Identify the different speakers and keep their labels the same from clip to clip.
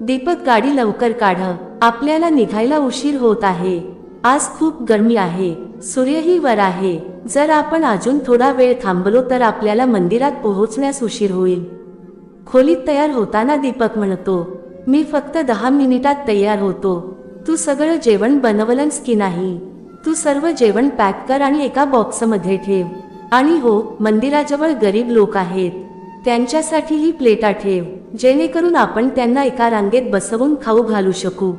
Speaker 1: दीपक गाडी लवकर काढ. आपल्याला निघायला उशीर होत आहे. आज खूप गरमी आहे. सूर्यही वर आहे. जर आपण अजून थोडा वेळ थांबलो तर आपल्याला मंदिरात पोहोचण्यास उशीर होईल. खोलीत तयार होताना दीपक म्हणतो मी फक्त दहा मिनिटात तयार होतो. तू सगळं जेवण बनवलंस की नाही? तू सर्व जेवण पॅक कर आणि एका बॉक्समध्ये ठेव. आणि हो मंदिराजवळ गरीब लोक आहेत. त्यांच्यासाठीही प्लेटा ठेव जेणेकरून आपण त्यांना एका रांगेत बसवून खाऊ घालू शकू.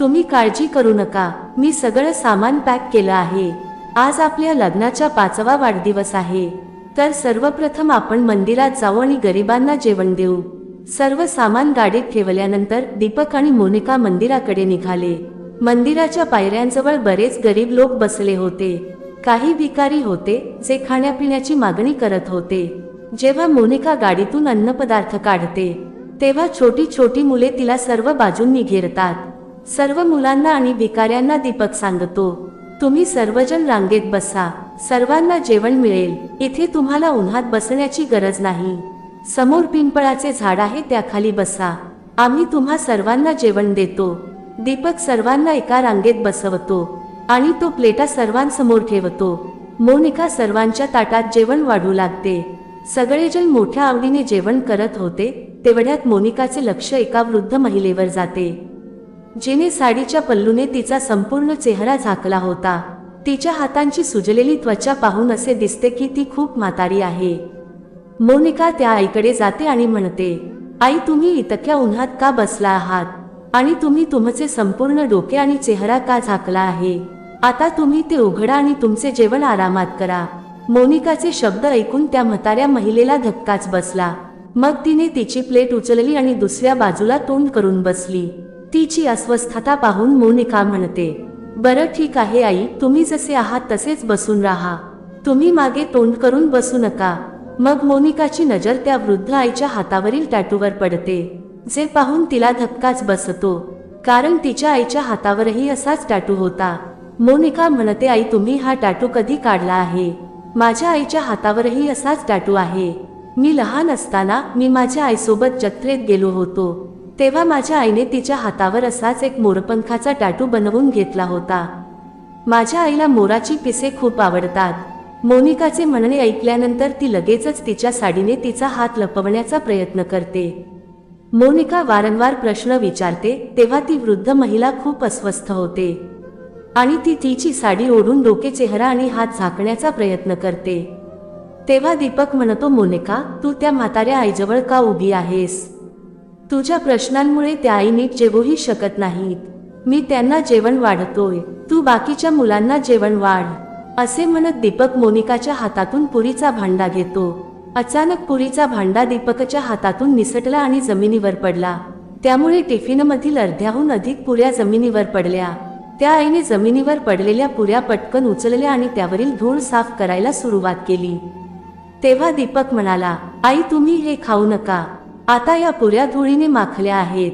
Speaker 1: तुम्ही काळजी करू नका मी सगळं सामान पॅक केलं आहे. आज आपल्या लग्नाचा पाचवा वाढदिवस आहे. तर सर्वप्रथम आपण मंदिरात जाऊ आणि गरिबांना जेवण देऊ. सर्व सामान गाडीत ठेवल्यानंतर दीपक आणि मोनिका मंदिराकडे निघाले. मंदिराच्या पायऱ्यांजवळ बरेच गरीब लोक बसले होते. काही भिकारी होते जे खाण्यापिण्याची मागणी करत होते. जेव्हा मोनिका गाडीतून अन्नपदार्थ काढते तेव्हा छोटी छोटी मुले तिला सर्व बाजूंनी घेरतात. सर्व मुलांना आणि भिकाऱ्यांना दीपक सांगतो तुम्ही सर्वजण रांगेत बसा सर्वांना जेवण मिळेल इथे तुम्हाला उन्हात बसण्याची गरज नाही. समोर पिंपळाचे झाड आहे त्याखाली बसा. आम्ही तुम्हा सर्वांना जेवण देतो. दीपक सर्वांना एका रांगेत बसवतो आणि तो प्लेटा सर्वांसमोर ठेवतो. मोनिका सर्वांच्या ताटात जेवण वाढू लागते. सगळेजण मोठ्या आवडीने जेवण करत होते तेवढ्यात मोनिकाचे लक्ष एका वृद्ध महिलेवर जाते. जिने साडीच्या पल्लूने तिचा संपूर्ण चेहरा झाकला होता. तिच्या हातांची सुजलेली त्वचा पाहून असे दिसते की ती खूप म्हातारी आहे. मोनिका त्या आईकडे जाते आणि म्हणते आई तुम्ही इतक्या उन्हात का बसला आहात? आणि तुम्ही तुमचे संपूर्ण डोके आणि चेहरा का झाकला आहे? आता तुम्ही ते उघडा आणि तुमचे जेवण आरामात करा. मोनिकाचे शब्द ऐकून त्या म्हाताऱ्या महिलेला धक्काच बसला. मग तिने तिची प्लेट उचलली आणि दुसऱ्या बाजूला तोंड करून बसली. तिची अस्वस्थता पाहून मोनिका म्हणते बरं ठीक आहे आई तुम्ही जसे आहात तसेच बसून राहा. तुम्ही मागे तोंड करून बसू नका. मग मोनिकाची नजर त्या वृद्ध आईच्या हातावरील टॅटूवर पडते जे पाहून तिला धक्काच बसतो. कारण तिच्या आईच्या हातावरही असाच टॅटू होता. मोनिका म्हणते आई तुम्ही हा टॅटू कधी काढला आहे? माझ्या आईच्या हातावरही असाच टाटू आहे. मी लहान असताना मी माझ्या आईसोबत जत्रेत गेलो होतो. तेव्हा माझ्या आईने तिच्या हातावर असाच एक मोरपंखाचा टाटू बनवून घेतला होता. माझ्या आईला मोराची पिसे खूप आवडतात. मोनिकाचे म्हणणे ऐकल्यानंतर ती लगेचच तिच्या साडीने तिचा हात लपवण्याचा प्रयत्न करते. मोनिका वारंवार प्रश्न विचारते तेव्हा ती वृद्ध महिला खूप अस्वस्थ होते. आणि ती तिची साडी ओढून डोके चेहरा आणि हात झाकण्याचा प्रयत्न करते. तेव्हा दीपक म्हणतो मोनिका तू त्या म्हाताऱ्या आईजवळ का उभी आहेस? तुझ्या प्रश्नांमुळे त्या आई नीट जेवूही शकत नाहीत. मी त्यांना जेवण वाढतोय. तू बाकीच्या मुलांना जेवण वाढ. असे म्हणत दीपक मोनिकाच्या हातातून पुरीचा भांडा घेतो. अचानक पुरीचा भांडा दीपकच्या हातातून निसटला आणि जमिनीवर पडला. त्यामुळे टिफिनमधील अर्ध्याहून अधिक पुऱ्या जमिनीवर पडल्या. त्या आईने जमिनीवर पडलेल्या पुऱ्या पटकन उचलल्या आणि त्यावरील धूळ साफ करायला सुरुवात केली. तेव्हा दीपक म्हणाला आई तुम्ही हे खाऊ नका. आता या पुऱ्या धुळीने माखल्या आहेत.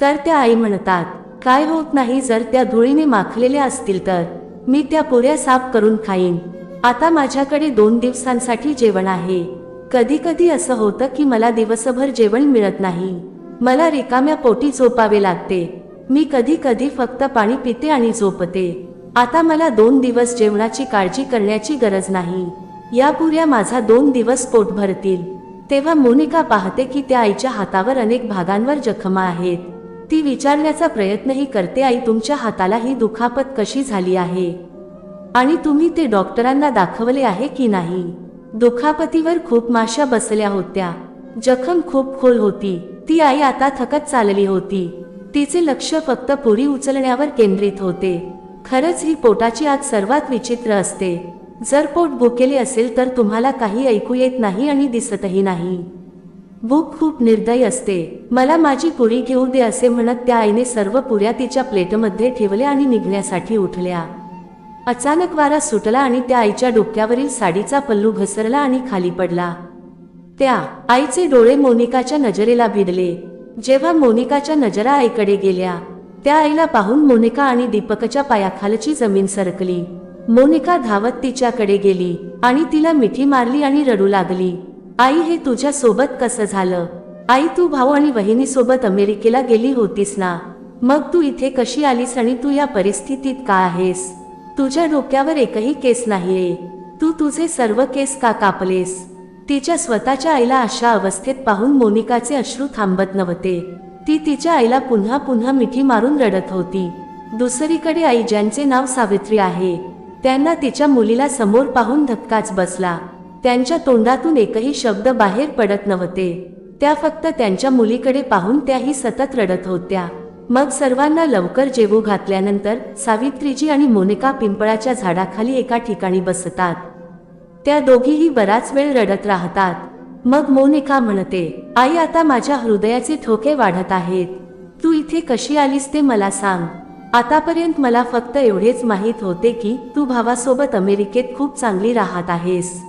Speaker 1: तर त्या आई म्हणतात काय होत नाही जर त्या धुळीने माखलेल्या असतील तर. मी त्या पुऱ्या साफ करून खाईन. आता माझ्याकडे दोन दिवसांसाठी जेवण आहे. कधी कधी असं होतं की मला दिवसभर जेवण मिळत नाही. मला रिकाम्या पोटी झोपावे लागते. मी कधी कधी फक्त पाणी पिते आणि झोपते. आता मला दोन दिवस जेवणाची काळजी करण्याची गरज नाही. यापुऱ्या माझा दोन दिवस पोट भरतील. तेव्हा मोनिका पाहते की त्या आईच्या हातावर अनेक भागांवर जखमा आहेत. ती विचारण्याचा प्रयत्नही करते आई तुमच्या हाताला ही दुखापत कशी झाली आहे? आणि तुम्ही ते डॉक्टरांना दाखवले आहे की नाही? दुखापतीवर खूप माशा बसल्या होत्या. जखम खूप खोल होती. ती आई आता थकत चालली होती. तिचे लक्ष फक्त पुरी उचलण्यावर केंद्रित होते. खरंच ही पोटाची आत सर्वात विचित्र असते. जर पोट भुकेले असेल तर तुम्हाला काही ऐकू येत नाही आणि दिसतही नाही. भूक खूप निर्दयी असते. मला माझी पुरी घेऊ दे असे म्हणत त्या आईने सर्व पुऱ्या तिच्या प्लेटमध्ये ठेवल्या आणि निघण्यासाठी उठल्या. अचानक वारा सुटला आणि त्या आईच्या डोक्यावरील साडीचा पल्लू घसरला आणि खाली पडला. त्या आईचे डोळे मोनिकाच्या नजरेला भिडले. जेव्हा मोनिकाच्या नजरा आईकडे गेल्या त्या आईला पाहून मोनिका आणि दीपकच्या पायाखालची जमीन सरकली. मोनिका धावत तिच्याकडे गेली आणि तिला मिठी मारली आणि रडू लागली. आई हे तुझ्या सोबत कसं झालं? आई तू भाऊ आणि बहिणीसोबत अमेरिकेला गेली होतीस ना? मग तू इथे कशी आलीस आणि तू या परिस्थितीत का आहेस? तुझ्या डोक्यावर एकही केस नाहीये. तू तुझे सर्व केस का कापलेस? तिच्या स्वतःच्या आईला अशा अवस्थेत पाहून मोनिकाचे अश्रू थांबत नव्हते. ती तिच्या आईला पुन्हा पुन्हा मिठी मारून रडत होती. दुसरीकडे आई ज्यांचे नाव सावित्री आहे त्यांना तिच्या मुलीला समोर पाहून धक्काच बसला. त्यांच्या तोंडातून एकही शब्द बाहेर पडत नव्हते. त्या फक्त त्यांच्या मुलीकडे पाहून त्याही सतत रडत होत्या. मग सर्वांना लवकर जेवू घातल्यानंतर सावित्रीजी आणि मोनिका पिंपळाच्या झाडाखाली एका ठिकाणी बसतात. त्या दोघीही बराच वेळ रडत राहतात. मग मोनिका म्हणते आई आता माझ्या हृदयाचे ठोके वाढत आहेत. तू इथे कशी आलीस ते मला सांग. आतापर्यंत मला फक्त एवढेच माहीत होते की तू भावासोबत अमेरिकेत खूप चांगली राहत आहेस.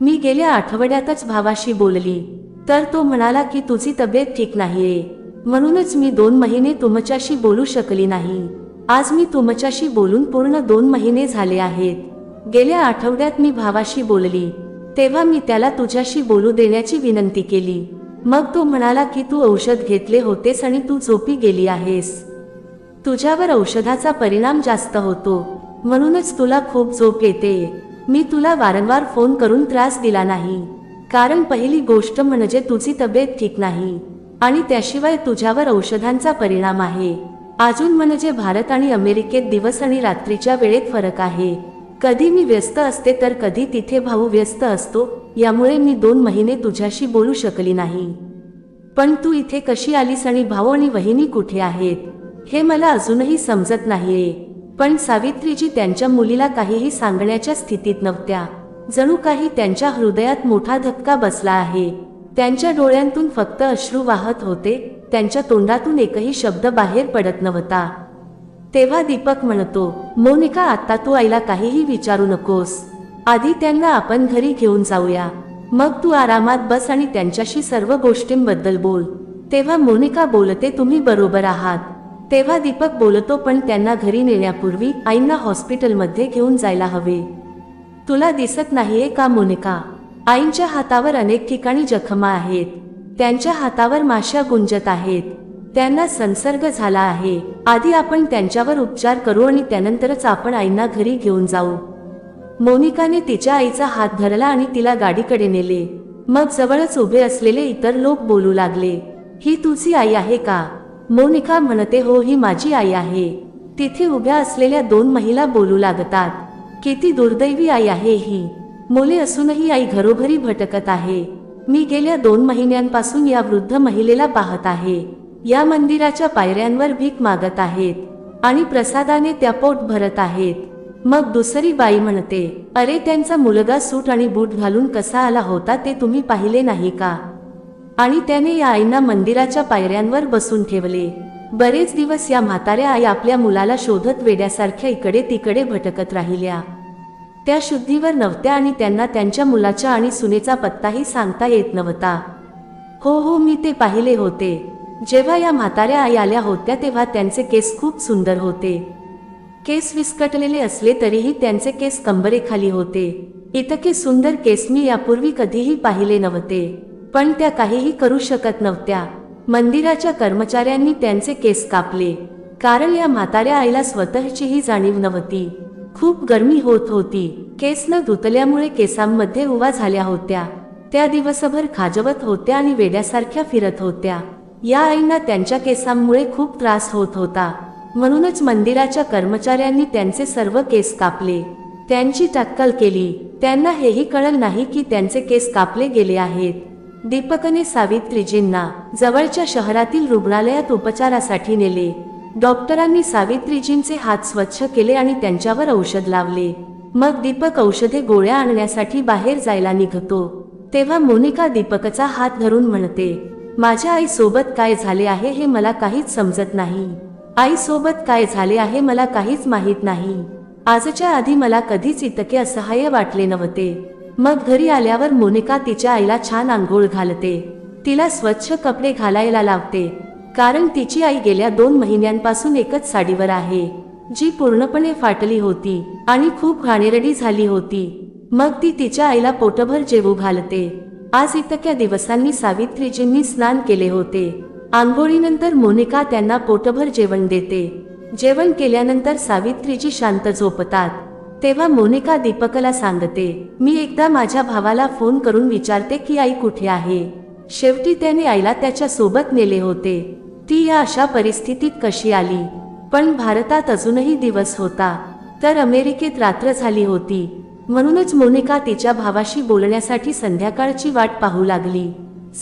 Speaker 1: मी गेल्या आठवड्यातच भावाशी बोलली. तर तो म्हणाला की तुझी तब्येत ठीक नाहीये. म्हणूनच मी दोन महिने तुमच्याशी बोलू शकली नाही. आज मी तुमच्याशी बोलून पूर्ण दोन महिने झाले आहेत. गेल्या आठवड्यात मी भावाशी बोलली तेव्हा मी त्याला तुझ्याशी बोलू देण्याची विनंती केली. मग तो म्हणाला की तू औषध घेतले होतेस आणि तू झोपी गेली आहेस. तुझ्यावर औषधाचा परिणाम जास्त होतो. म्हणूनच तुला खूप झोप येते. मी तुला वारंवार फोन करून त्रास दिला नाही. कारण पहिली गोष्ट म्हणजे तुझी तब्येत ठीक नाही. आणि त्याशिवाय तुझ्यावर औषधांचा परिणाम आहे. अजून म्हणजे भारत आणि अमेरिकेत दिवस आणि रात्रीच्या वेळेत फरक आहे. कधी मी व्यस्त असते तर कधी तिथे भाऊ व्यस्त असतो यामुळे मी दोन महिने तुझ्याशी बोलू शकली नाही. पण तू इथे कशी आलीस आणि भाऊ आणि वहिनी कुठे आहेत हे मला अजूनही समजत नाहीये. पण सावित्रीजी त्यांच्या मुलीला काहीही सांगण्याच्या स्थितीत नव्हत्या. जणू काही त्यांच्या हृदयात मोठा धक्का बसला आहे. त्यांच्या डोळ्यांतून फक्त अश्रू वाहत होते त्यांच्या तोंडातून एकही शब्द बाहेर पडत नव्हता. तेव्हा दीपक म्हणतो मोनिका आता तू आईला काहीही विचारू नकोस. आधी त्यांना आपण घरी घेऊन जाऊया. मग तू आरामात बस आणि त्यांच्याशी सर्व गोष्टींबद्दल बोल. तेव्हा मोनिका बोलते तुम्ही बरोबर आहात. तेव्हा दीपक बोलतो पण त्यांना घरी नेण्यापूर्वी आईंना हॉस्पिटलमध्ये घेऊन जायला हवे. तुला दिसत नाहीये का मोनिका? आईंच्या हातावर अनेक ठिकाणी जखमा आहेत. त्यांच्या हातावर माश्या गुंजत आहेत. त्यांना संसर्ग झाला आहे. आधी आपण त्यांच्यावर उपचार करू आणि त्यानंतरच आपण आईंना घरी घेऊन जाऊ. मोनिकाने तिच्या आईचा हात धरला आणि तिला गाडीकडे नेले. मग जवळच उभे असलेले इतर लोक बोलू लागले ही तुझी आई आहे का? मोनिका म्हणते हो ही माझी आई आहे. तिथे उभ्या असलेल्या दोन महिला बोलू लागतात किती दुर्दैवी आई आहे ही. मुले असूनही आई घरोघरी भटकत आहे. मी गेल्या दोन महिन्यांपासून या वृद्ध महिलेला पाहत आहे. या मंदिराच्या पायऱ्यांवर भीक मागत आहेत आणि प्रसादाने त्या पोट भरत आहेत. मग दुसरी बाई म्हणते अरे त्यांचा मुलगा सूट आणि बूट घालून कसा आला होता ते तुम्ही पाहिले नाही का? आणि त्याने या आईंना मंदिराच्या पायऱ्यांवर बसून ठेवले. बरेच दिवस या म्हाताऱ्या आई आपल्या मुलाला शोधत वेड्यासारख्या इकडे तिकडे भटकत राहिल्या. त्या शुद्धीवर नव्हत्या आणि त्यांना त्यांच्या मुलाच्या आणि सुनेचा पत्ताही सांगता येत नव्हता. हो हो मी ते पाहिले होते. जेव्हा या म्हाताऱ्या आई आल्या होत्या तेव्हा त्यांचे केस खूप सुंदर होते. केस विस्कटलेले असले तरीही त्यांचे केस कंबरेखाली होते. इतके सुंदर केस मी यापूर्वी कधीही पाहिले नव्हते. पण त्या काहीही करू शकत नव्हत्या. मंदिराच्या कर्मचाऱ्यांनी त्यांचे केस कापले. कारण या म्हाताऱ्या आईला स्वतःचीही जाणीव नव्हती. खूप गरमी होत होती. केस न धुतल्यामुळे केसांमध्ये उवा झाल्या होत्या. त्या दिवसभर खाजवत होत्या आणि वेड्यासारख्या फिरत होत्या. या आईंना त्यांच्या केसांमुळे खूप त्रास होत होता. म्हणूनच मंदिराच्या कर्मचाऱ्यांनी त्यांचे सर्व केस कापले. त्यांची टक्कल केली. त्यांना हेही कळल नाही की त्यांचे केस कापले गेले आहेत. दीपकने सावित्रीजींना जवळच्या शहरातील रुग्णालयात उपचारासाठी नेले. डॉक्टरांनी सावित्रीजींचे हात स्वच्छ केले आणि त्यांच्यावर औषध लावले. मग दीपक औषधे गोळ्या आणण्यासाठी बाहेर जायला निघतो. तेव्हा मोनिका दीपकचा हात धरून म्हणते माझ्या आईसोबत काय झाले आहे हे मला काहीच समजत नाही. आईसोबत काय झाले आहे मला काहीच माहीत नाही. आजच्या आधी मला कधीच इतके असहाय्य वाटले नव्हते. मग घरी आल्यावर मोनिका तिच्या आईला छान आंघोळ घालते. तिला स्वच्छ कपडे घालायला लावते. कारण तिची आई गेल्या दोन महिन्यांपासून एकच साडीवर आहे. जी पूर्णपणे फाटली होती आणि खूप घाणेरडी झाली होती. मग ती तिच्या आईला पोटभर जेवू घालते. आज इतक्या दिवसांनी सावित्रीजींनी स्नान केले होते. आंघोळीनंतर मोनिका त्यांना पोटभर जेवण देते. जेवण केल्यानंतर सावित्रीजी शांत झोपतात. तेव्हा मोनिका दीपकला सांगते मी एकदा माझ्या भावाला फोन करून विचारते की आई कुठे आहे. शेवटी त्याने आईला त्याच्या सोबत नेले होते. ती या अशा परिस्थितीत कशी आली? पण भारतात अजूनही दिवस होता. तर अमेरिकेत रात्र झाली होती. म्हणूनच मोनिका तिच्या भावाशी बोलण्यासाठी संध्याकाळची वाट पाहू लागली.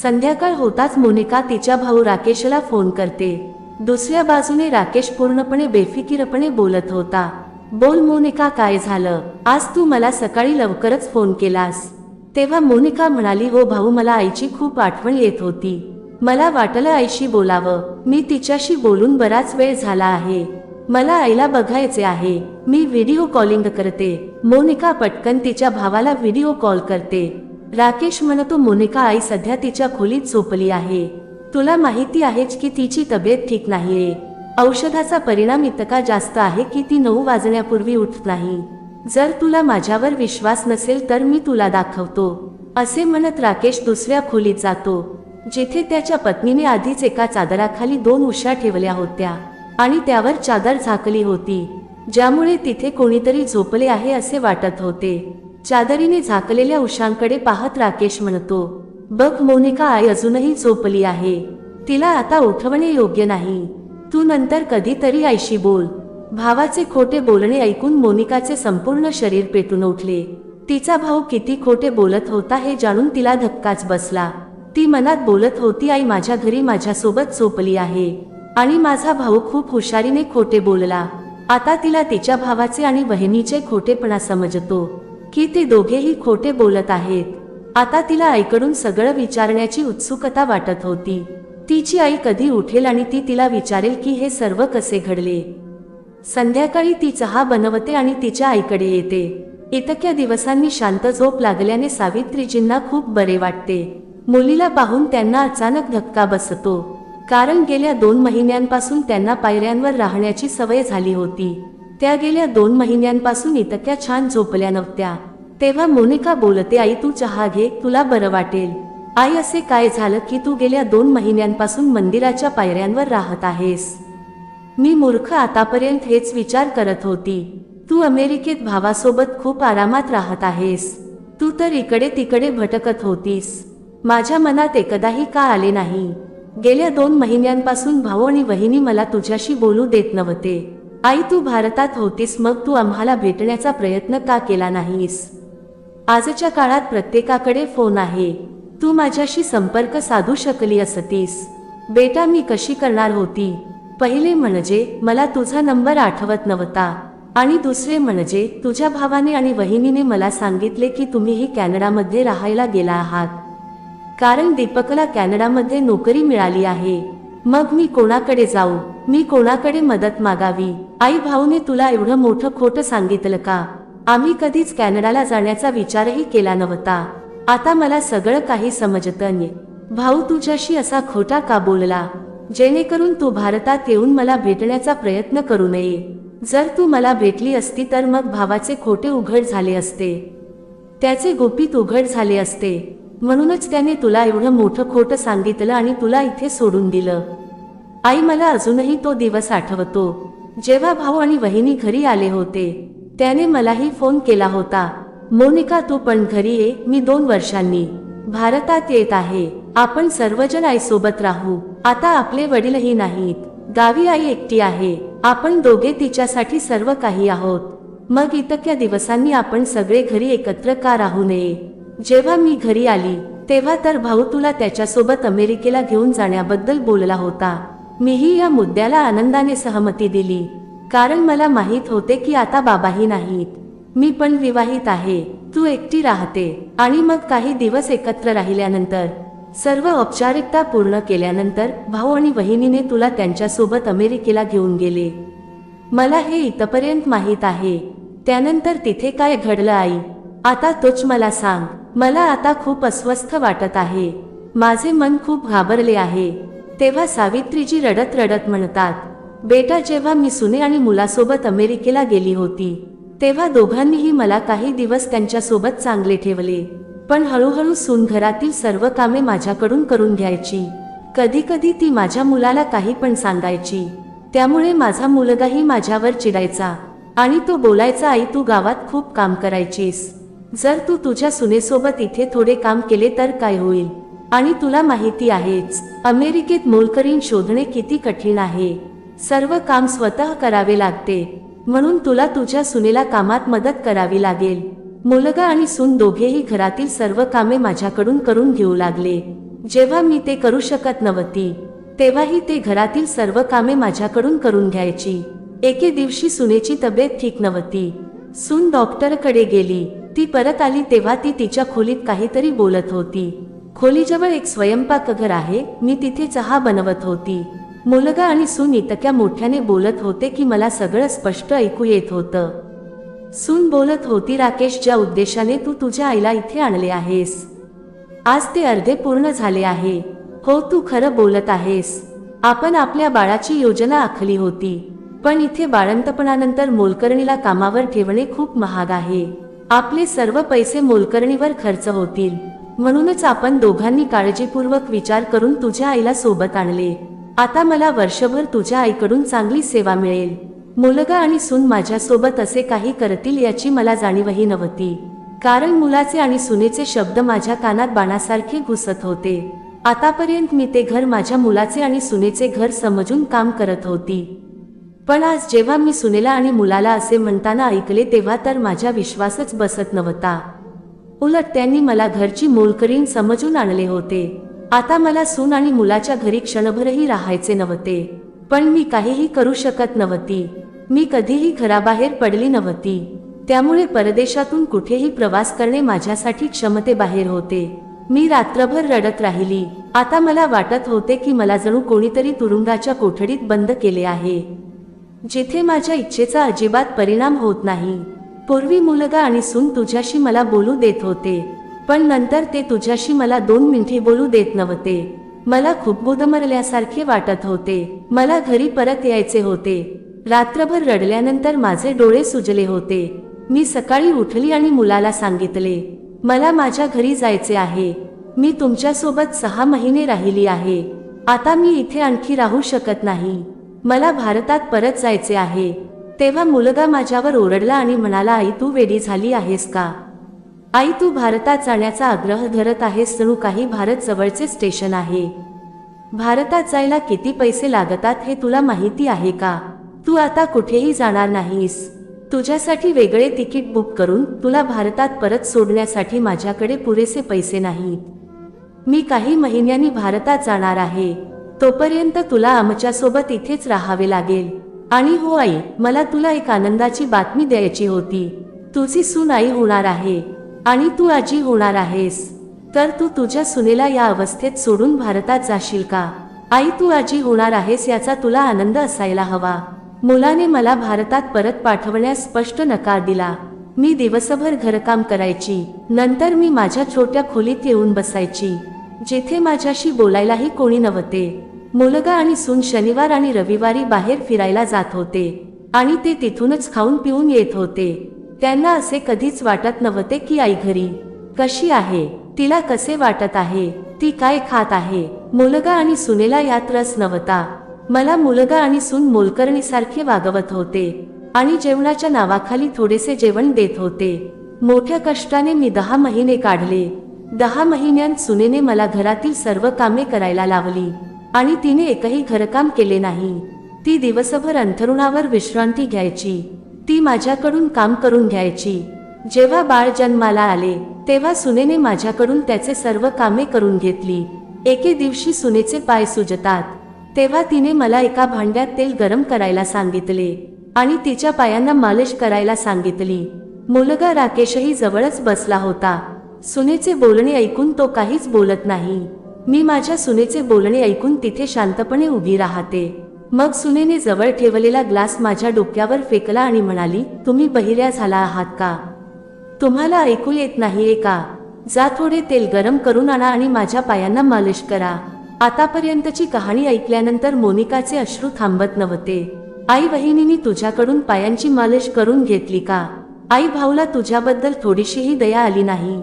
Speaker 1: संध्याकाळ होताच मोनिका तिच्या भाऊ राकेशला फोन करते. दुसऱ्या बाजूने राकेश पूर्णपणे बेफिकीरपणे बोलत होता. बोल मोनिका काय झालं? आज तू मला सकाळी लवकरच फोन केलास. तेव्हा मोनिका म्हणाली हो भाऊ मला आईची खूप आठवण येत होती. मला वाटलं आईशी बोलावं. मी तिच्याशी बोलून बराच वेळ झाला आहे. मला आईला बघायचे आहे. मी व्हिडिओ कॉलिंग करते. मोनिका पटकन तिच्या भावाला व्हिडिओ कॉल करते. राकेश म्हणतो मोनिका आई सध्या तिच्या खोलीत झोपली आहे. तुला माहिती आहेच की तिची तब्येत ठीक नाहीये. औषधाचा परिणाम इतका जास्त आहे की ती नऊ वाजण्यापूर्वी उठत नाही. जर तुला माझ्यावर विश्वास नसेल तर मी तुला दाखवतो. असे म्हणत राकेश दुसऱ्या खोलीत जातो. जिथे त्याच्या पत्नीने आधीच एका चादराखाली दोन उशा ठेवल्या होत्या. आणि त्यावर चादर झाकली होती ज्यामुळे तिथे कोणीतरी झोपले आहे असे वाटत होते. चादरीने झाकलेल्या उशांकडे पाहत राकेश म्हणतो बघ मोनिका आई अजूनही झोपली आहे. तिला आता उठवणे योग्य नाही. तू नंतर कधीतरी आईशी बोल. भावाचे खोटे बोलणे ऐकून मोनिकाचे संपूर्ण शरीर पेटून उठले. तिचा भाऊ किती खोटे बोलत होता हे जाणून तिला धक्काच बसला. ती मनात बोलत होती आई माझ्या घरी माझ्यासोबत झोपली आहे. आणि माझा भाऊ खूप हुशारीने खोटे बोलला. आता तिला तिच्या भावाचे आणि बहिणीचे खोटेपणा समजतो की ते दोघेही खोटे बोलत आहेत. आता तिला आईकडून सगळं विचारण्याची उत्सुकता वाटत होती. तिची आई कधी उठेल आणि ती तिला विचारेल की हे सर्व कसे घडले. संध्याकाळी ती चहा बनवते आणि तिच्या आईकडे येते. इतक्या दिवसांनी शांत झोप लागल्याने सावित्रीजींना खूप बरे वाटते. मुलीला पाहून त्यांना अचानक धक्का बसतो. कारण गेल्या दोन महिन्यांपासून त्यांना पायऱ्यांवर राहण्याची सवय झाली होती. त्या गेल्या दोन महिन्यांपासून इतक्या छान झोपल्या नव्हत्या. तेव्हा मोनिका बोलते आई तू चहा घे तुला बरं वाटेल. आई असे काय झालं की तू गेल्या दोन महिन्यांपासून मंदिराच्या पायऱ्यांवर राहत आहेस? मी मूर्ख आतापर्यंत हेच विचार करत होती. तू अमेरिकेत भावासोबत खूप आरामात राहत आहेस. तू तर इकडे तिकडे भटकत होतीस. माझ्या मनात एकदाही का आले नाही? गेल्या दोन महिन्यांपासून भाऊ आणि वहिनी मला तुझ्याशी बोलू देत नव्हते. आई तू भारतात होतीस मग तू आम्हाला भेटण्याचा प्रयत्न का केला नाहीस? आजच्या काळात प्रत्येकाकडे फोन आहे. तू माझ्याशी संपर्क साधू शकली असतीस. बेटा मी कशी करणार होती? पहिले म्हणजे मला तुझा नंबर आठवत नव्हता. आणि दुसरे म्हणजे तुझ्या भावाने आणि वहिनीने मला सांगितले की तुम्हीही कॅनडामध्ये राहायला गेला आहात. कारण दीपकला कॅनडामध्ये नोकरी मिळाली आहे. मग मी कोणाकडे जाऊ? मी कोणाकडे मदत मागावी? आई भाऊने तुला एवढं मोठं खोटं सांगितलं का? आम्ही कधीच कॅनडाला जाण्याचा विचारही केला नव्हता. आता मला सगळं काही समजतं भाऊ तुझ्याशी असा खोटा का बोलला? जेणेकरून तू भारतात येऊन मला भेटण्याचा प्रयत्न करू नये. जर तू मला भेटली असती तर मग भावाचे खोटे उघड झाले असते. त्याचे गोपीत उघड झाले असते. म्हणूनच त्याने तुला एवढं मोठं खोटं सांगितलं आणि तुला इथे सोडून दिलं. आई मला अजूनही तो दिवस आठवतो. जेव्हा भाऊ आणि वहिनी घरी आले होते त्याने मलाही फोन केला होता. मोनिका तू पण घरी ये मी दोन वर्षांनी. भारतात येत आहे. आपण सर्वजण आईसोबत राहू. आता आपले वडीलही नाहीत. गावी आई एकटी आहे. आपण दोघे तिच्यासाठी सर्व काही आहोत. मग इतक्या दिवसांनी आपण सगळे घरी एकत्र का राहू नये? जेव्हा मी घरी आली तेव्हा तर भाऊ तुला त्याच्यासोबत अमेरिकेला घेऊन जाण्याबद्दल बोलला होता. मीही या मुद्द्याला आनंदाने सहमती दिली. कारण मला माहीत होते की आता बाबाही नाहीत. मी पण विवाहित आहे. तू एकटी राहते. आणि मग काही दिवस एकत्र राहिल्यानंतर सर्व औपचारिकता पूर्ण केल्यानंतर भाऊ आणि वहिनीने तुला त्यांच्यासोबत अमेरिकेला घेऊन गेले. मला हे इथपर्यंत माहीत आहे. त्यानंतर तिथे काय घडलं आई? आता तोच मला सांग. मला आता खूप अस्वस्थ वाटत आहे. माझे मन खूप घाबरले आहे. तेव्हा सावित्रीजी रडत रडत म्हणतात बेटा जेव्हा मी सुने आणि मुलासोबत अमेरिकेला गेली होती तेव्हा दोघांनीही मला काही दिवस त्यांच्यासोबत चांगले ठेवले. पण हळूहळू सून घरातील सर्व कामे माझ्याकडून करून घ्यायची. कधी कधी ती माझ्या मुलाला काही पण सांगायची. त्यामुळे माझा मुलगाही माझ्यावर चिडायचा आणि तो बोलायचा आई तू गावात खूप काम करायचीस. जर तू तुझ्या सुनेसोबत इथे थोडे काम केले तर काय होईल? आणि तुला माहिती आहेच अमेरिकेत मोलकरीण शोधणे किती कठीण आहे. सर्व काम स्वतः करावे लागते. म्हणून तुला तुझ्या सुनेला कामात मदत करावी लागेल. मुलगा आणि सून दोघेही घरातील सर्व कामे माझ्याकडून करून घेऊ लागले. जेव्हा मी ते करू शकत नव्हती तेव्हाही ते घरातील सर्व कामे माझ्याकडून करून घ्यायची. एके दिवशी सुनेची तब्येत ठीक नव्हती. सून डॉक्टरकडे गेली. ती परत आली तेव्हा ती तिच्या खोलीत काहीतरी बोलत होती. खोलीजवळ एक स्वयंपाकघर आहे मी तिथे चहा बनवत होती. मुलगा आणि सून इतक्या मोठ्याने बोलत होते की मला सगळं स्पष्ट ऐकू येत होतं. सून बोलत होती राकेश ज्या उद्देशाने तू तुझ्या आईला इथे आणले आहेस आज ते अर्धे पूर्ण झाले आहे. हो तू खरं बोलत आहेस. आपण आपल्या बाळाची योजना आखली होती. पण इथे बाळंतपणानंतर मोलकर्णीला कामावर ठेवणे खूप महाग आहे. आपले सर्व पैसे मोलकरणीवर खर्च होतील. म्हणूनच आपण दोघांनी काळजीपूर्वक विचार करून तुझ्या आईला सोबत आणले. आता मला वर्षभर तुझ्या आईकडून चांगली सेवा मिळेल. मुलगा आणि सून माझ्यासोबत असे काही करतील याची मला जाणीवही नव्हती. कारण मुलाचे आणि सुनेचे शब्द माझ्या कानात बाणासारखे घुसत होते. आतापर्यंत मी ते घर माझ्या मुलाचे आणि सुनेचे घर समजून काम करत होती. पण आज जेव्हा मी सुनेला आणि मुलाला असे म्हणताना ऐकले तेव्हा तर माझ्या विश्वासच बसत नव्हता. उलट त्यांनी मला घरची मोलकरीण समजून आणले होते. आता मला सून आणि मुलाच्या घरी क्षणभरही राहायचे नव्हते. पण मी काहीही करू शकत नव्हती. मी कधीही घराबाहेर पडली नव्हती. त्यामुळे परदेशातून कुठेही प्रवास करणे माझ्यासाठी क्षमतेबाहेर होते. मी रात्रभर रडत राहिली. आता मला वाटत होते की मला जणू कोणीतरी तुरुंगाच्या कोठडीत बंद केले आहे. जेथे माझ्या इच्छेचा अजिबात परिणाम होत नाही. पूर्वी मुलगा आणि सून तुझ्याशी मला बोलू देत होते. पण नंतर ते तुझ्याशी मला दोन मिनिटे बोलू देत नव्हते. मला खूप गुदमरल्यासारखे वाटत होते. मला घरी परत यायचे होते. रात्रभर रडल्यानंतर माझे डोळे सुजले होते. मी सकाळी उठली आणि मुलाला सांगितले मला माझ्या घरी जायचे आहे. मी तुमच्यासोबत सहा महिने राहिली आहे. आता मी इथे आणखी राहू शकत नाही. मला भारतात परत जायचे आहे. तेव्हा मुलगा माझ्यावर ओरडला आणि म्हणाला आई तू वेडी झाली आहेस का? आई तू भारतात जाण्याचा आग्रह धरत आहेस जणू काही भारत जवळचे स्टेशन आहे. भारतात जायला किती पैसे लागतात हे तुला माहिती आहे का? तू आता कुठेही जाणार नाहीस. तुझ्यासाठी वेगळे तिकीट बुक करून तुला भारतात परत सोडण्यासाठी माझ्याकडे पुरेसे पैसे नाहीत. मी काही महिन्यांनी भारतात जाणार आहे. तोपर्यंत तुला आमच्यासोबत इथेच राहावे लागेल. आणि हो आई मला तुला एक आनंदाची बातमी द्यायची होती. तुझी सून आई होणार आहे. आणि तू आजी होणार आहेस. तर तू तुझ्या सुनेला या अवस्थेत सोडून भारतात जाशील का? आई तू आजी होणार आहेस याचा तुला आनंद असायला हवा. मुलाने मला भारतात परत पाठवण्यास स्पष्ट नकार दिला. मी दिवसभर घरकाम करायची. नंतर मी माझ्या छोट्या खोलीत येऊन बसायची. जेथे माझ्याशी बोलायलाही कोणी नव्हते. मुलगा आणि सून शनिवार आणि रविवारी बाहेर फिरायला जात होते. आणि ते तिथूनच खाऊन पिऊन येत होते. त्यांना असे कधीच वाटत नव्हते की आई घरी कशी आहे तिला कसे वाटत आहे ती काय खात आहे मुलगा आणि सुनेला यात रस नव्हता. मला मुलगा आणि सून मोलकरणीसारखे वागवत होते. आणि जेवणाच्या नावाखाली थोडेसे जेवण देत होते. मोठ्या कष्टाने मी दहा महिने काढले. दहा महिन्यांत सुनेने मला घरातील सर्व कामे करायला लावली. आणि तिने एकही घरकाम केले नाही. ती दिवसभर अंथरुणावर विश्रांती घ्यायची. ती माझ्याकडून काम करून घ्यायची. जेव्हा बाळ जन्माला आले तेव्हा सुनेने माझ्याकडून त्याचे सर्व कामे करून घेतली. एके दिवशी सुनेचे पाय सुजतात. तेव्हा तिने मला एका भांड्यात तेल गरम करायला सांगितले आणि तिच्या पायांना मालिश करायला सांगितली. मुलगा राकेशही जवळच बसला होता. सुनेचे बोलणे ऐकून तो काहीच बोलत नाही. मी माझ्या सुनेचे बोलणे ऐकून तिथे शांतपणे उभी राहते. मग सुनेने जवळ ठेवलेला ग्लास माझ्या डोक्यावर फेकला आणि म्हणाली तुम्ही बहिऱ्या झाला आहात का? तुम्हाला ऐकू येत नाहीये का? जा थोडे तेल गरम करून आणा आणि माझ्या पायांना मालिश करा. आतापर्यंतची कहाणी ऐकल्यानंतर मोनिकाचे अश्रू थांबत नव्हते. आई बहिणींनी तुझ्याकडून पायांची मालिश करून घेतली का? आई भाऊला तुझ्याबद्दल थोडीशीही दया आली नाही.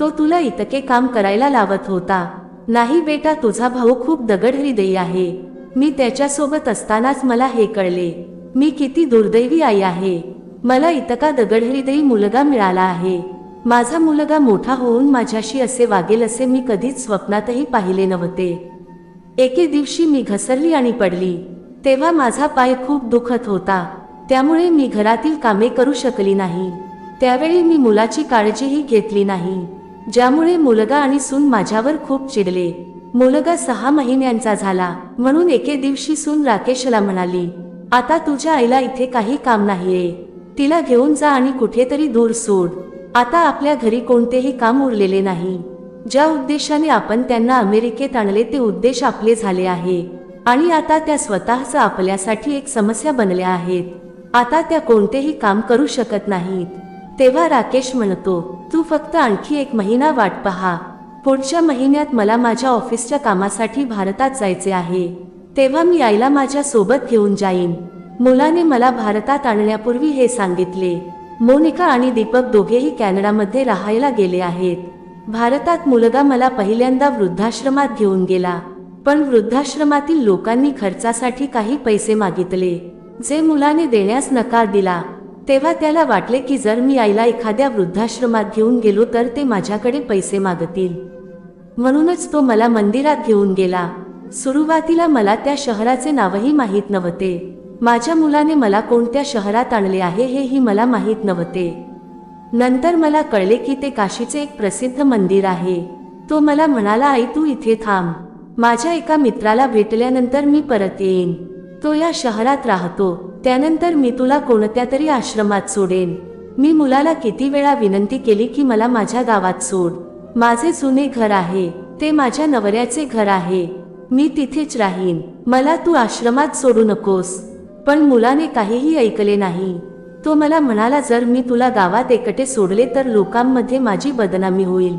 Speaker 1: तो तुला इतके काम करायला लावत होता. नाही बेटा तुझा भाऊ खूप दगड हृदयी आहे. मी त्याच्यासोबत असतानाच मला हे कळले. मी किती दुर्दैवी आई आहे. मला इतका दगड हृदयी मुलगा मिळाला आहे. माझा मुलगा मोठा होऊन माझ्याशी असे वागेल असे मी कधीच स्वप्नातही पाहिले नव्हते. एके दिवशी मी घसरली आणि पडली. तेव्हा माझा पाय खूप दुखत होता. त्यामुळे मी घरातील कामे करू शकली नाही. त्यावेळी मी मुलाची काळजीही घेतली नाही. ज्यामुळे मुलगा आणि सून माझ्यावर खूप चिडले. मुलगा सहा महिन्यांचा झाला. म्हणून एके दिवशी सून राकेशला म्हणाली आता तुझ्या आईला इथे काही काम नाहीये. तिला घेऊन जा आणि कुठेतरी दूर सोड. आता आपल्या घरी कोणतेही काम उरलेले नाही. ज्या उद्देशाने आपण त्यांना अमेरिकेत आणले ते उद्देश आपले झाले आहे. आणि आता त्या स्वतःच आपल्यासाठी एक समस्या बनल्या आहेत. आता त्या कोणतेही काम करू शकत नाहीत. तेव्हा राकेश म्हणतो तू फक्त आणखी एक महिना वाट पहा. पुढच्या महिन्यात मला माझ्या ऑफिसच्या कामासाठी भारतात जायचे आहे. तेव्हा मी आईला माझ्या सोबत घेऊन जाईन. मुलाने मला भारतात आणण्यापूर्वी हे सांगितले. मोनिका आणि दीपक दोघेही कॅनडामध्ये राहायला गेले आहेत. भारतात मुलगा मला पहिल्यांदा वृद्धाश्रमात घेऊन गेला. पण वृद्धाश्रमातील लोकांनी खर्चासाठी काही पैसे मागितले जे मुलाने देण्यास नकार दिला. तेव्हा त्याला वाटले की जर मी आईला एखाद्या वृद्धाश्रमात घेऊन गेलो तर ते माझ्याकडे पैसे मागतील. म्हणूनच तो मला मंदिरात घेऊन गेला. सुरुवातीला मला त्या शहराचे नावही माहीत नव्हते. माझ्या मुलाने मला कोणत्या शहरात आणले आहे हेही मला माहीत नव्हते. नंतर मला कळले की ते काशीचे एक प्रसिद्ध मंदिर आहे. तो मला म्हणाला आई तू इथे थांब. माझ्या एका मित्राला भेटल्यानंतर मी परत येईन. तो या शहरात राहतो. त्यानंतर मी तुला कोणत्या तरी आश्रमात सोडेन. मी मुलाला किती वेळा विनंती केली की मला माझ्या गावात सोड. माझे जुने घर आहे. ते माझ्या नवऱ्याचे घर आहे. मी तिथेच राहीन. मला तू आश्रमात सोडू नकोस. पण मुलाने काहीही ऐकले नाही. तो मला म्हणाला जर मी तुला गावात एकटे सोडले तर लोकांमध्ये माझी बदनामी होईल.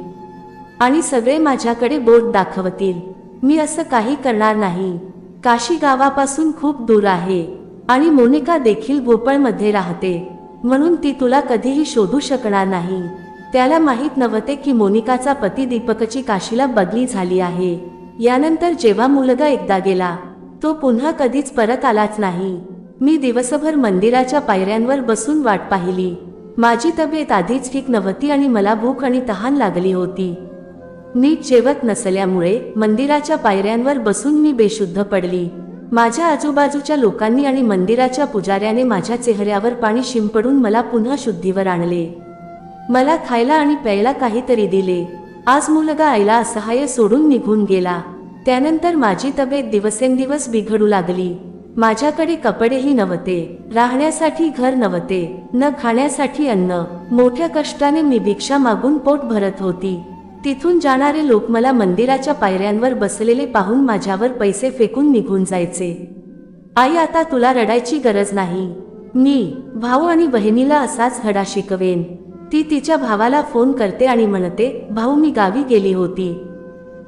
Speaker 1: आणि सगळे माझ्याकडे बोट दाखवतील. मी असं काही करणार नाही. काशी गावापासून खूप दूर आहे आणि मोनिका देखील भोपळमध्ये राहते. म्हणून ती तुला कधीही शोधू शकणार नाही. त्याला माहीत नव्हते की मोनिकाचा पती दीपकची काशीला बदली झाली आहे. यानंतर जेव्हा मुलगा एकदा गेला तो पुन्हा कधीच परत आलाच नाही. मी दिवसभर मंदिराच्या पायऱ्यांवर बसून वाट पाहिली. माझी तब्येत आधीच ठीक नव्हती आणि मला भूक आणि तहान लागली होती. नीट जेवत नसल्यामुळे मंदिराच्या पायऱ्यांवर बसून मी बेशुद्ध पडली. माझ्या आजूबाजूच्या लोकांनी आणि मंदिराच्या पुजाऱ्याने माझ्या चेहऱ्यावर पाणी शिंपडून मला पुन्हा शुद्धीवर आणले. मला खायला आणि प्यायला काहीतरी दिले. आज मुलगा आईला असहाय्य सोडून निघून गेला. त्यानंतर माझी तब्येत दिवसेंदिवस बिघडू लागली. माझ्याकडे कपडेही नव्हते. राहण्यासाठी घर नव्हते. न खाण्यासाठी अन्न. मोठ्या कष्टाने मी भिक्षा मागून पोट भरत होती. तिथून जाणारे लोक मला मंदिराच्या पायऱ्यांवर बसलेले पाहून माझ्यावर पैसे फेकून निघून जायचे. आई आता तुला रडायची गरज नाही. मी भाऊ आणि बहिणीला असाच हडा शिकवेन. ती तिच्या भावाला फोन करते आणि म्हणते भाऊ मी गावी गेली होती.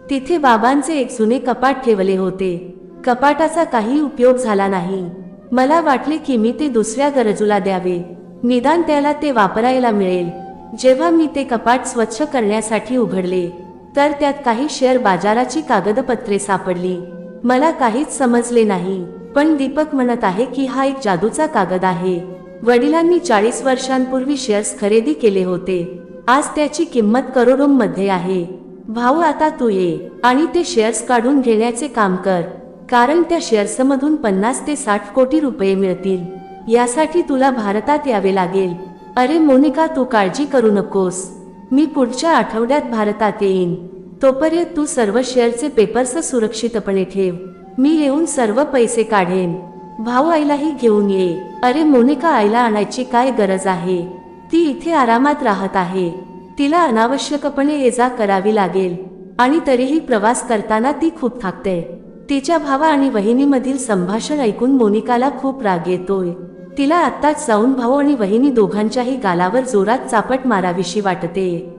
Speaker 1: तिथे बाबांचे एक जुने कपाट ठेवले होते. कपाटाचा काही उपयोग झाला नाही. मला वाटले की मी ते दुसऱ्या गरजूला द्यावे. निदान त्याला ते वापरायला मिळेल. जेव्हा मी ते कपाट स्वच्छ करण्यासाठी उघडले तर त्यात काही शेअर बाजाराची कागदपत्रे सापडली. मला काहीच समजले नाही पण दीपक म्हणत आहे की हा एक जादूचा कागद आहे. वडिलांनी चाळीस वर्षांपूर्वी शेअर्स खरेदी केले होते. आज त्याची किंमत करोडोंमध्ये आहे. भाऊ आता तू ये आणि ते शेअर्स काढून घेण्याचे काम कर कारण त्या शेअर्समधून पन्नास ते साठ कोटी रुपये मिळतील. यासाठी तुला भारतात यावे लागेल. अरे मोनिका तू काळजी करू नकोस. मी पुढच्या आठवड्यात भारतात येईन. तोपर्यंत तू सर्व शेअरचे पेपर्स सुरक्षितपणे ठेव. मी येऊन सर्व पैसे काढेन. भाऊ आईलाही घेऊन ये. अरे मोनिका आईला आणायची काय गरज आहे? ती इथे आरामात राहत आहे. तिला अनावश्यकपणे ये जा करावी लागेल. आणि तरीही प्रवास करताना ती खूप थाकते. तिच्या भावा आणि वहिनीमधील संभाषण ऐकून मोनिकाला खूप राग येतोय. तिला आत्ताच जाऊन भाऊ आणि वहिनी दोघांच्याही गालावर जोरात चापट मारावीशी वाटते.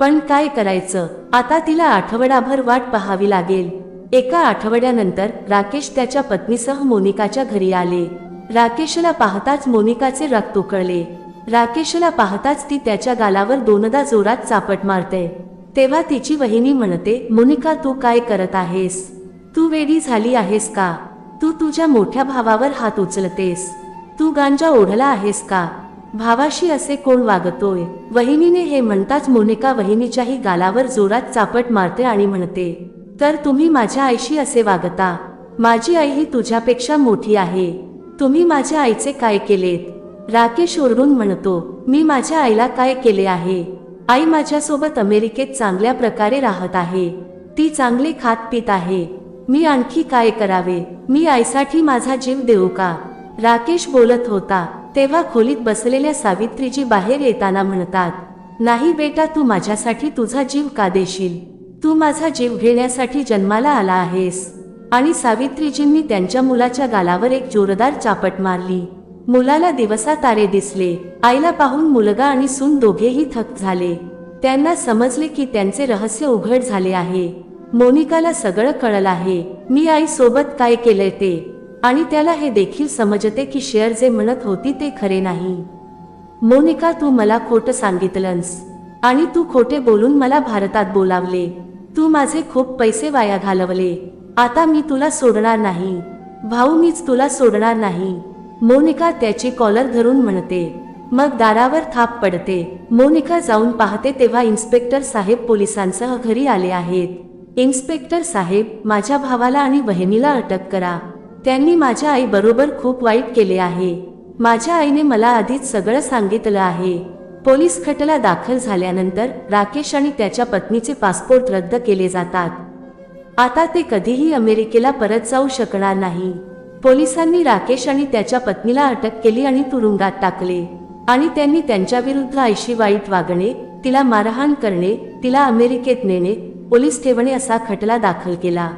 Speaker 1: पण काय करायचं? आता तिला आठवडाभर वाट पाहावी लागेल. एका आठवड्यानंतर राकेश त्याच्या पत्नीसह मोनिकाच्या घरी आले. राकेशला पाहताच मोनिकाचे रक्त उकळले राकेशला पाहताच ती त्याच्या गालावर दोनदा जोरात चापट मारते. तेव्हा तिची वहिनी म्हणते मोनिका तू काय करत आहेस? तू वेडी झाली आहेस का? तू तुझ्या मोठ्या भावावर हात उचलतेस. तू गांजा ओढला आहेस का? भावाशी असे कोण वागतोय? वहिनीने हे म्हणताच मोनिका वहिनीच्याही गालावर जोरात चापट मारते आणि म्हणते तर तुम्ही माझ्या आईशी असे वागता? माझी आई ही तुझ्यापेक्षा मोठी आहे. तुम्ही माझ्या आईचे काय केलेत? राकेश ओरडून म्हणतो मी माझ्या आईला काय केले आहे? आई माझ्यासोबत अमेरिकेत चांगल्या प्रकारे राहत आहे. ती चांगले खात पित आहे. मी आणखी काय करावे? मी आईसाठी माझा जीव देऊ का? राकेश बोलत होता तेव्हा खोलीत बसलेल्या सावित्रीजी बाहेर येताना म्हणतात नाही बेटा तू माझ्यासाठी तुझा जीव का देशील? तू माझा जीव घेण्यासाठी जन्माला आला आहेस. आणि सावित्रीजींनी त्यांच्या मुलाच्या गालावर एक जोरदार चापट मारली. मुलाला दिवसा तारे दिसले आईला पाहून मुलगा आणि सून दोघेही थक झाले. त्यांना समजले की त्यांचे रहस्य उघड झाले आहे. मोनिकाला सगळं कळलं आहे मी आई सोबत काय केलंय ते? आणि त्याला हे देखील समजते की शेअर जे म्हणत होती ते खरे नाही. मोनिका तू मला खोटं सांगितलंस आणि तू खोटे बोलून मला भारतात बोलावले. तू माझे खूप पैसे वाया घालवले. आता मी तुला सोडणार नाही. भाऊ मीच तुला सोडणार नाही. मोनिका त्याची कॉलर धरून म्हणते. मग दारावर थाप पडते. मोनिका जाऊन पाहते तेव्हा इन्स्पेक्टर साहेब पोलिसांसह घरी आले आहेत. इन्स्पेक्टर साहेब माझ्या भावाला आणि बहिणीला अटक करा. त्यांनी माझ्या आईबरोबर खूप वाईट केले आहे. माझ्या आईने मला आधीच सगळं सांगितलं आहे. पोलीस खटला दाखल झाल्यानंतर राकेश आणि त्याच्या पत्नीचे पासपोर्ट रद्द केले जातात. आता ते कधीही अमेरिकेला परत जाऊ शकणार नाही. पोलिसांनी राकेश आणि त्याच्या पत्नीला अटक केली आणि तुरुंगात टाकले. आणि त्यांनी त्यांच्याविरुद्ध आईशी वाईट वागणे तिला मारहाण करणे तिला अमेरिकेत नेणे पोलीस ठेवणे असा खटला दाखल केला.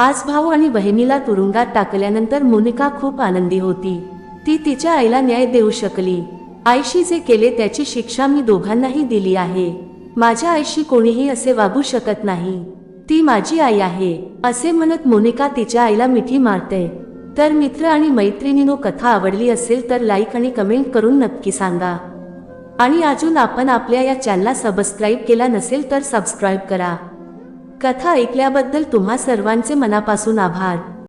Speaker 1: आज भाऊ आणि बहिणीला तुरुंगात टाकल्यानंतर मोनिका खूप आनंदी होती. ती तिच्या आईला न्याय देऊ शकली. आईशी जे केले त्याची शिक्षा मी दोघांनाही दिली आहे. माझ्या आईशी कोणीही असे वागू शकत नाही. ती माझी आई आहे असे म्हणत मोनिका तिच्या आईला मिठी मारते. तर मित्र आणि मैत्रिणीनो कथा आवडली असेल तर लाईक आणि कमेंट करून नक्की सांगा. आणि अजून आपण आपल्या या चॅनलला सबस्क्राईब केला नसेल तर सबस्क्राईब करा. कथा ऐकल्याबद्दल तुम्हा सर्वांचे मनापासून आभार.